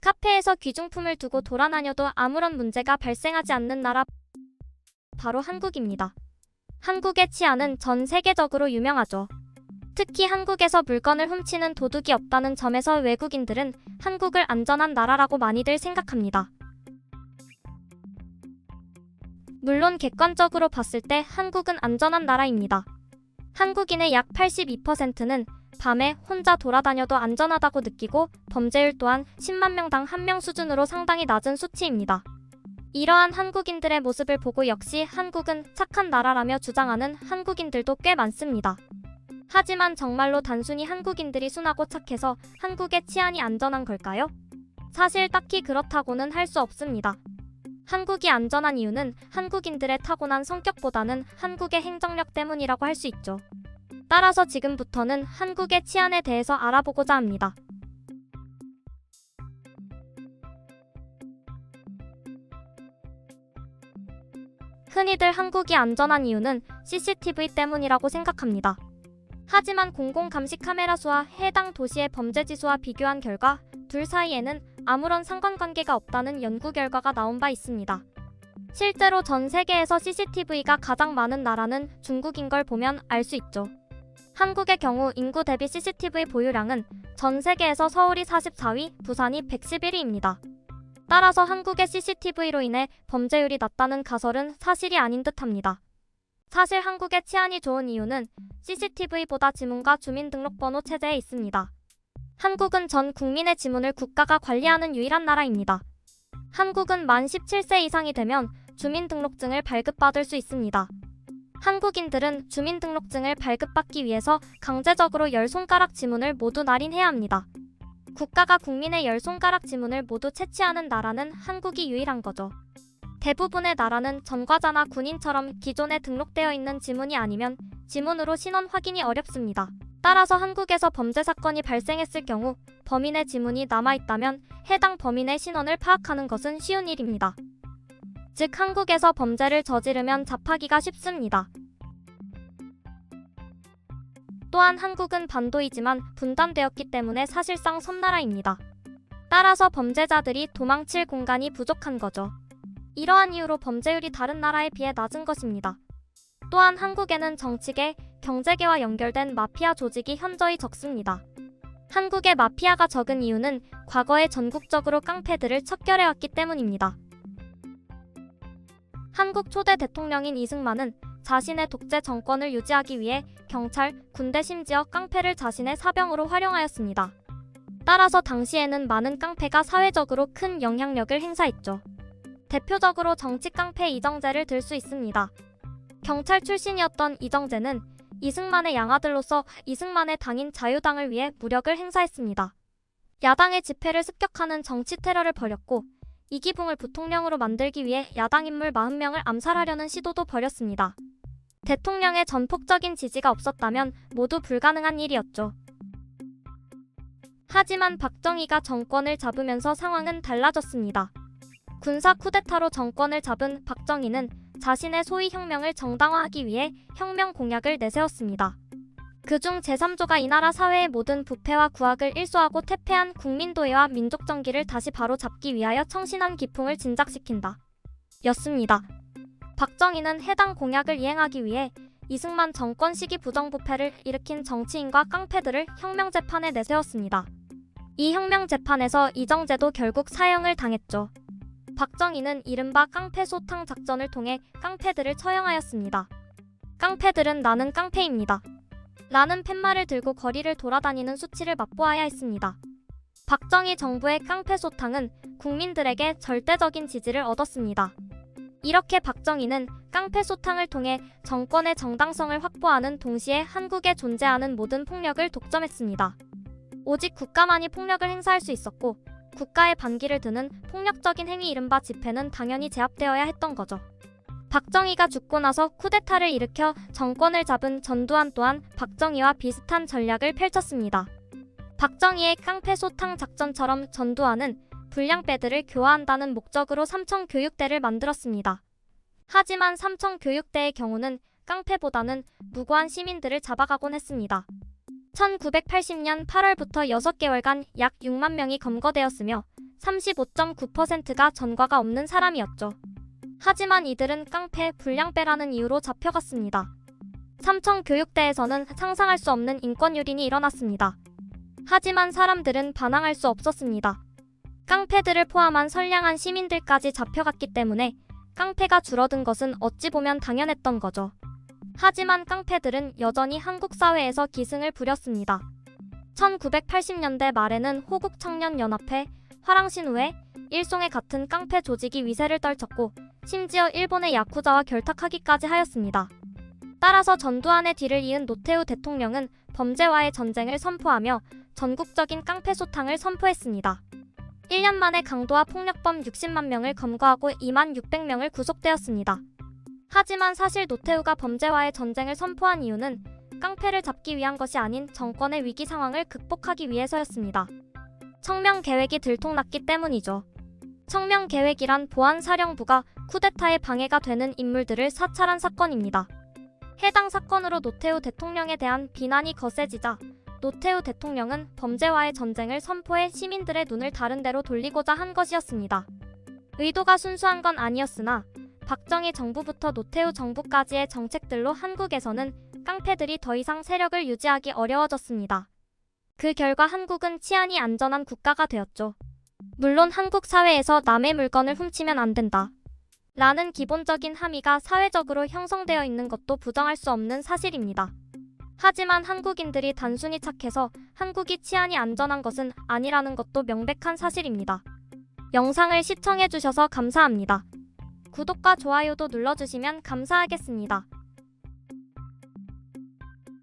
카페에서 귀중품을 두고 돌아다녀도 아무런 문제가 발생하지 않는 나라 바로 한국입니다. 한국의 치안은 전 세계적으로 유명하죠. 특히 한국에서 물건을 훔치는 도둑이 없다는 점에서 외국인들은 한국을 안전한 나라라고 많이들 생각합니다. 물론 객관적으로 봤을 때 한국은 안전한 나라입니다. 한국인의 약 82%는 밤에 혼자 돌아다녀도 안전하다고 느끼고 범죄율 또한 10만 명당 1명 수준으로 상당히 낮은 수치입니다. 이러한 한국인들의 모습을 보고 역시 한국은 착한 나라라며 주장하는 한국인들도 꽤 많습니다. 하지만 정말로 단순히 한국인들이 순하고 착해서 한국의 치안이 안전한 걸까요? 사실 딱히 그렇다고는 할 수 없습니다. 한국이 안전한 이유는 한국인들의 타고난 성격보다는 한국의 행정력 때문이라고 할 수 있죠. 따라서 지금부터는 한국의 치안에 대해서 알아보고자 합니다. 흔히들 한국이 안전한 이유는 CCTV 때문이라고 생각합니다. 하지만 공공감시 카메라 수와 해당 도시의 범죄 지수와 비교한 결과 둘 사이에는 아무런 상관관계가 없다는 연구 결과가 나온 바 있습니다. 실제로 전 세계에서 CCTV가 가장 많은 나라는 중국인 걸 보면 알 수 있죠. 한국의 경우 인구 대비 CCTV 보유량은 전 세계에서 서울이 44위, 부산이 111위입니다. 따라서 한국의 CCTV로 인해 범죄율이 낮다는 가설은 사실이 아닌 듯합니다. 사실 한국의 치안이 좋은 이유는 CCTV보다 지문과 주민등록번호 체제에 있습니다. 한국은 전 국민의 지문을 국가가 관리하는 유일한 나라입니다. 한국은 만 17세 이상이 되면 주민등록증을 발급받을 수 있습니다. 한국인들은 주민등록증을 발급받기 위해서 강제적으로 열 손가락 지문을 모두 날인해야 합니다. 국가가 국민의 열 손가락 지문을 모두 채취하는 나라는 한국이 유일한 거죠. 대부분의 나라는 전과자나 군인처럼 기존에 등록되어 있는 지문이 아니면 지문으로 신원 확인이 어렵습니다. 따라서 한국에서 범죄 사건이 발생했을 경우 범인의 지문이 남아있다면 해당 범인의 신원을 파악하는 것은 쉬운 일입니다. 즉 한국에서 범죄를 저지르면 잡하기가 쉽습니다. 또한 한국은 반도이지만 분단되었기 때문에 사실상 섬나라입니다. 따라서 범죄자들이 도망칠 공간이 부족한 거죠. 이러한 이유로 범죄율이 다른 나라에 비해 낮은 것입니다. 또한 한국에는 정치계, 경제계와 연결된 마피아 조직이 현저히 적습니다. 한국의 마피아가 적은 이유는 과거에 전국적으로 깡패들을 척결해왔기 때문입니다. 한국 초대 대통령인 이승만은 자신의 독재 정권을 유지하기 위해 경찰, 군대 심지어 깡패를 자신의 사병으로 활용하였습니다. 따라서 당시에는 많은 깡패가 사회적으로 큰 영향력을 행사했죠. 대표적으로 정치 깡패 이정재를 들 수 있습니다. 경찰 출신이었던 이정재는 이승만의 양아들로서 이승만의 당인 자유당을 위해 무력을 행사했습니다. 야당의 집회를 습격하는 정치 테러를 벌였고 이기붕을 부통령으로 만들기 위해 야당 인물 40명을 암살하려는 시도도 벌였습니다. 대통령의 전폭적인 지지가 없었다면 모두 불가능한 일이었죠. 하지만 박정희가 정권을 잡으면서 상황은 달라졌습니다. 군사 쿠데타로 정권을 잡은 박정희는 자신의 소위 혁명을 정당화하기 위해 혁명 공약을 내세웠습니다. 그중 제3조가 이 나라 사회의 모든 부패와 구악을 일소하고 퇴폐한 국민도회와 민족정기를 다시 바로 잡기 위하여 청신한 기풍을 진작시킨다. 였습니다. 박정희는 해당 공약을 이행하기 위해 이승만 정권 시기 부정부패를 일으킨 정치인과 깡패들을 혁명 재판에 내세웠습니다. 이 혁명 재판에서 이정재도 결국 사형을 당했죠. 박정희는 이른바 깡패 소탕 작전을 통해 깡패들을 처형하였습니다. 깡패들은 나는 깡패입니다. 라는 팻말을 들고 거리를 돌아다니는 수치를 맛보아야 했습니다. 박정희 정부의 깡패 소탕은 국민들에게 절대적인 지지를 얻었습니다. 이렇게 박정희는 깡패 소탕을 통해 정권의 정당성을 확보하는 동시에 한국에 존재하는 모든 폭력을 독점했습니다. 오직 국가만이 폭력을 행사할 수 있었고 국가의 반기를 드는 폭력적인 행위 이른바 집회는 당연히 제압되어야 했던 거죠. 박정희가 죽고 나서 쿠데타를 일으켜 정권을 잡은 전두환 또한 박정희와 비슷한 전략을 펼쳤습니다. 박정희의 깡패 소탕 작전처럼 전두환은 불량배들을 교화한다는 목적으로 삼청 교육대를 만들었습니다. 하지만 삼청 교육대의 경우는 깡패보다는 무고한 시민들을 잡아가곤 했습니다. 1980년 8월부터 6개월간 약 6만 명이 검거되었으며 35.9%가 전과가 없는 사람이었죠. 하지만 이들은 깡패, 불량배라는 이유로 잡혀갔습니다. 삼청 교육대에서는 상상할 수 없는 인권 유린이 일어났습니다. 하지만 사람들은 반항할 수 없었습니다. 깡패들을 포함한 선량한 시민들까지 잡혀갔기 때문에 깡패가 줄어든 것은 어찌 보면 당연했던 거죠. 하지만 깡패들은 여전히 한국 사회에서 기승을 부렸습니다. 1980년대 말에는 호국청년연합회, 화랑신우회, 일송회 같은 깡패 조직이 위세를 떨쳤고 심지어 일본의 야쿠자와 결탁하기까지 하였습니다. 따라서 전두환의 뒤를 이은 노태우 대통령은 범죄와의 전쟁을 선포하며 전국적인 깡패 소탕을 선포했습니다. 1년 만에 강도와 폭력범 60만 명을 검거하고 2만 600명을 구속되었습니다. 하지만 사실 노태우가 범죄와의 전쟁을 선포한 이유는 깡패를 잡기 위한 것이 아닌 정권의 위기 상황을 극복하기 위해서였습니다. 청명 계획이 들통났기 때문이죠. 청명 계획이란 보안사령부가 쿠데타에 방해가 되는 인물들을 사찰한 사건입니다. 해당 사건으로 노태우 대통령에 대한 비난이 거세지자 노태우 대통령은 범죄와의 전쟁을 선포해 시민들의 눈을 다른 데로 돌리고자 한 것이었습니다. 의도가 순수한 건 아니었으나 박정희 정부부터 노태우 정부까지의 정책들로 한국에서는 깡패들이 더 이상 세력을 유지하기 어려워졌습니다. 그 결과 한국은 치안이 안전한 국가가 되었죠. 물론 한국 사회에서 남의 물건을 훔치면 안 된다. 라는 기본적인 함의가 사회적으로 형성되어 있는 것도 부정할 수 없는 사실입니다. 하지만 한국인들이 단순히 착해서 한국이 치안이 안전한 것은 아니라는 것도 명백한 사실입니다. 영상을 시청해주셔서 감사합니다. 구독과 좋아요도 눌러주시면 감사하겠습니다.